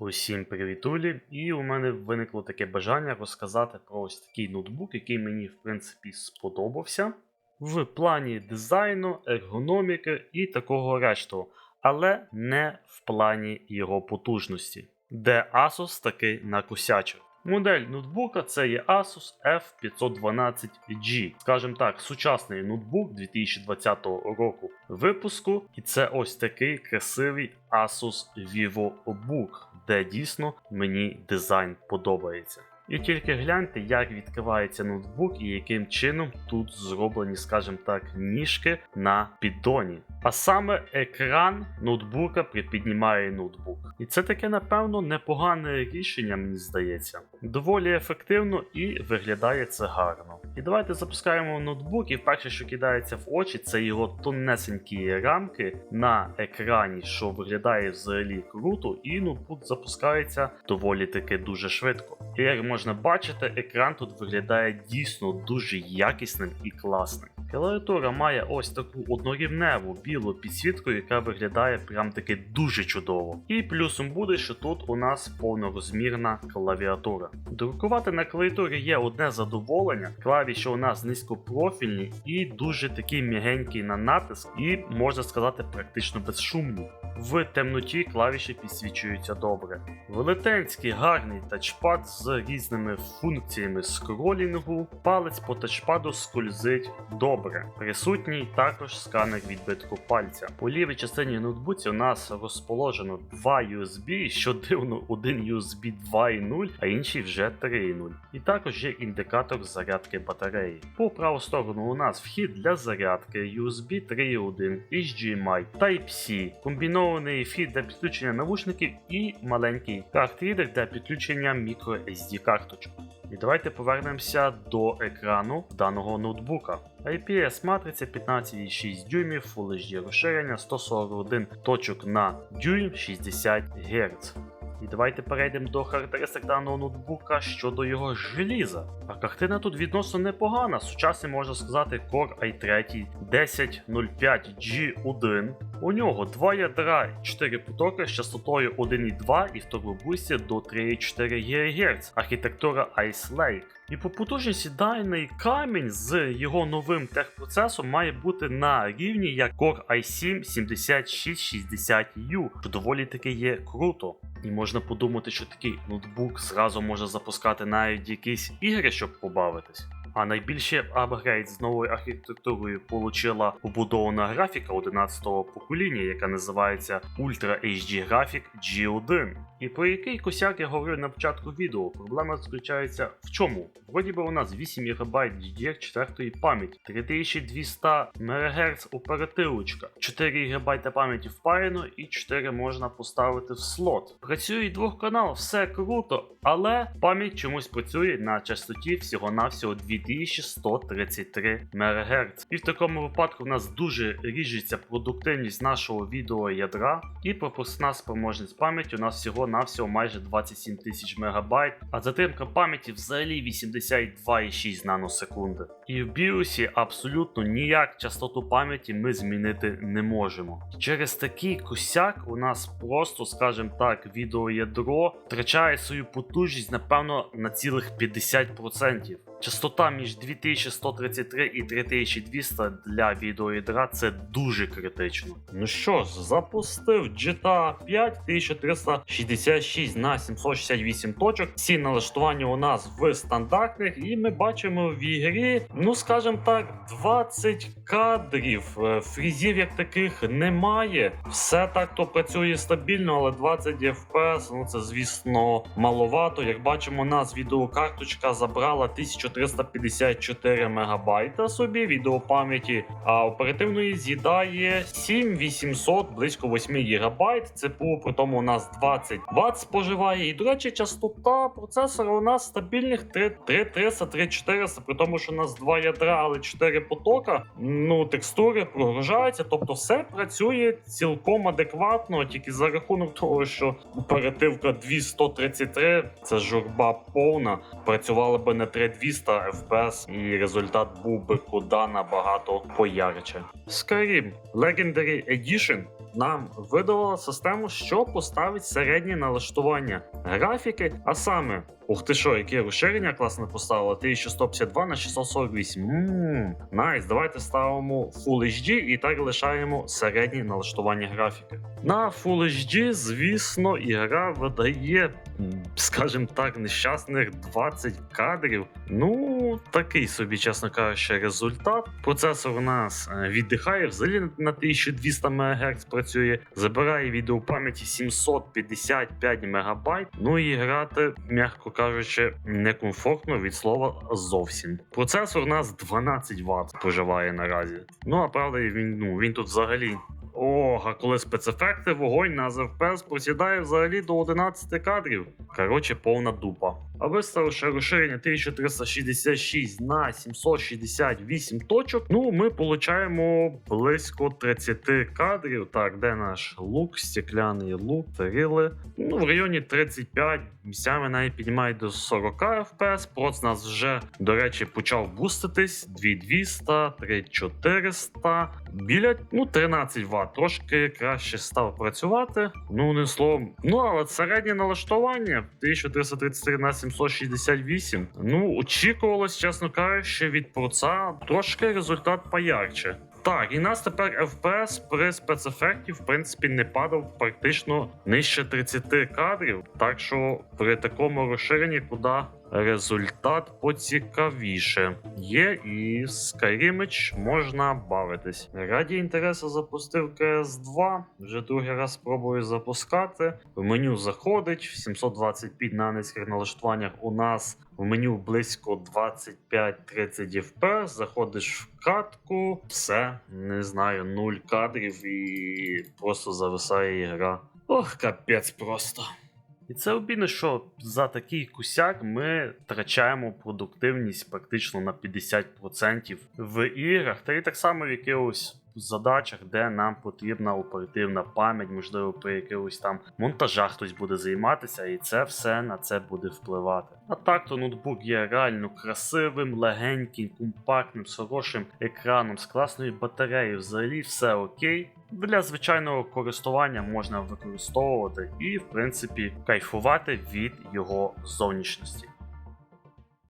Усім привітулі! І у мене виникло таке бажання розказати про ось такий ноутбук, який мені в принципі сподобався в плані дизайну, ергономіки і такого решту, але не в плані його потужності, де Asus таки накосячив. Модель ноутбука це є Asus F512G, скажімо так, сучасний ноутбук 2020 року випуску, і це ось такий красивий Asus VivoBook, де дійсно мені дизайн подобається. І тільки гляньте, як відкривається ноутбук і яким чином тут зроблені, скажімо так, ніжки на піддоні. А саме екран ноутбука припіднімає ноутбук. І це таке, напевно, непогане рішення, мені здається. Доволі ефективно і виглядає це гарно. І давайте запускаємо ноутбук, і перше, що кидається в очі, це його тонесенькі рамки на екрані, що виглядає взагалі круто, і ноутбук запускається доволі таки дуже швидко. І як можна бачити, екран тут виглядає дійсно дуже якісним і класним. Клавіатура має ось таку однорівневу білу підсвітку, яка виглядає прям таки дуже чудово. І плюсом буде, що тут у нас повнорозмірна клавіатура. Друкувати на клавіатурі є одне задоволення. Клавіші у нас низькопрофільні і дуже такі м'ягенькі на натиск, і можна сказати, практично безшумні. В темноті клавіші підсвічуються добре. Велетенський гарний тачпад з різними функціями скролінгу, палець по тачпаду скользить добре. Присутній також сканер відбитку пальця. У лівій частині ноутбуці у нас розположено два USB, що дивно, один USB 2.0, а інший вже 3.0. І також є індикатор зарядки батареї. По праву сторону у нас вхід для зарядки USB 3.1, HDMI, Type-C, комбінований вхід для підключення навушників і маленький карт-рідер для підключення microSD карточок. І давайте повернемося до екрану даного ноутбука. IPS матриця 15,6 дюймів, Full HD розширення 141 точок на дюйм 60 Гц. І давайте перейдемо до характеристик даного ноутбука щодо його желіза. А картина тут відносно непогана. Сучасний можна сказати Core i3 1005G1. У нього два ядра 4 потоки з частотою 1,2 і в турбобусті до 3,4 ГГц. Архітектура Ice Lake. І по потужності даний камінь з його новим техпроцесом має бути на рівні як Core i7 7660U, що доволі таки є круто. І можна подумати, що такий ноутбук зразу може запускати навіть якісь ігри, щоб побавитись. А найбільший апгрейд з новою архітектурою получила побудована графіка 11-го покоління, яка називається Ultra HD Graphic G1. І про який косяк я говорив на початку відео. Проблема заключається в чому? Вроді би у нас 8 ГБ DDR4 пам'яті, 3200 МГц оперативочка, 4 ГБ пам'яті впаяно і 4 можна поставити в слот. Працює двох канал, все круто, але пам'ять чомусь працює на частоті всього-навсього 2133 МГц. І в такому випадку в нас дуже ріжеться продуктивність нашого відеоядра, і пропускна спроможність пам'яті у нас всього-навсього майже 27 тисяч МБ, а затримка пам'яті взагалі 82,6 наносекунди. І в BIOS абсолютно ніяк частоту пам'яті ми змінити не можемо. Через такий косяк у нас просто, скажімо так, відеоядро втрачає свою потужність, напевно, на цілих 50%. Частота між 2133 і 3200 для відеоядра це дуже критично. Ну що ж, запустив GTA 5 1366 на 768 точок. Ці налаштування у нас в стандартних, і ми бачимо в ігрі, ну скажімо так, 20 кадрів. Е, Фрізів як таких немає. Все так то працює стабільно, але 20 FPS, ну це звісно маловато. Як бачимо, у нас відеокарточка забрала 1354 МБ собі відеопам'яті, а оперативної з'їдає 7800, близько 8 ГБ. ЦПУ при тому у нас 20 Вт споживає. І, до речі, частота процесора у нас стабільних 3300, 3400, при тому, що у нас два ядра, але 4 потока. Ну, текстури прогружаються, тобто все працює цілком адекватно, тільки за рахунок того, що оперативка 233, це журба повна, працювала би на 3200 FPS, і результат був би куди набагато поярче. Skyrim Legendary Edition нам видавала систему, що поставить середнє налаштування графіки, а саме. Ух ти що, яке розширення класно поставило? 1152 на 648. Ммм, найс. Давайте ставимо Full HD і так лишаємо середнє налаштування графіки. На Full HD, звісно, ігра видає, скажімо так, нещасних 20 кадрів. Ну, такий собі, чесно кажучи, результат. Процесор у нас е, віддихає, взагалі на 1200 МГц працює, забирає відеопам'яті 755 МБ. Ну і грати, м'яко кажучи, некомфортно від слова зовсім. Процесор у нас 12 Вт споживає наразі. Ну а правда, він, ну, він тут взагалі. Ох, а коли спецефекти, вогонь на FPS просідає взагалі до 11 кадрів. Коротше, повна дупа. А виставивши розширення 1366 на 768 точок, ну ми получаємо близько 30 кадрів. Так, де наш лук, стекляний лук, таріли. Ну, в районі 35, місцями навіть піднімають до 40 FPS. Проц нас вже, до речі, почав буститись. 2200, 3400, біля ну, 13 Вт. Трошки краще став працювати. Ну, не словом. Ну, але середнє налаштування 1333 на 768. Ну, очікувалось, чесно кажучи, від проца трошки результат поярче. Так, і нас тепер FPS при спецефекті, в принципі, не падав практично нижче 30 кадрів. Так що при такому розширенні, куди результат поцікавіше. Є і Skyrimage можна бавитись. Раді інтересу запустив CS2. Вже другий раз спробую запускати. В меню заходить в 720p на низьких налаштуваннях. У нас в меню близько 25-30 FPS. Заходиш в катку, все, не знаю, 0 кадрів і просто зависає ігра. Ох, капець просто. І це обідно, що за такий кусяк ми втрачаємо продуктивність практично на 50% в іграх, та й так само в якихось задачах, де нам потрібна оперативна пам'ять, можливо, при якихось там монтажах хтось буде займатися, і це все на це буде впливати. А так то ноутбук є реально красивим, легеньким, компактним, з хорошим екраном, з класною батареєю, взагалі все окей. Для звичайного користування можна використовувати і, в принципі, кайфувати від його зовнішності.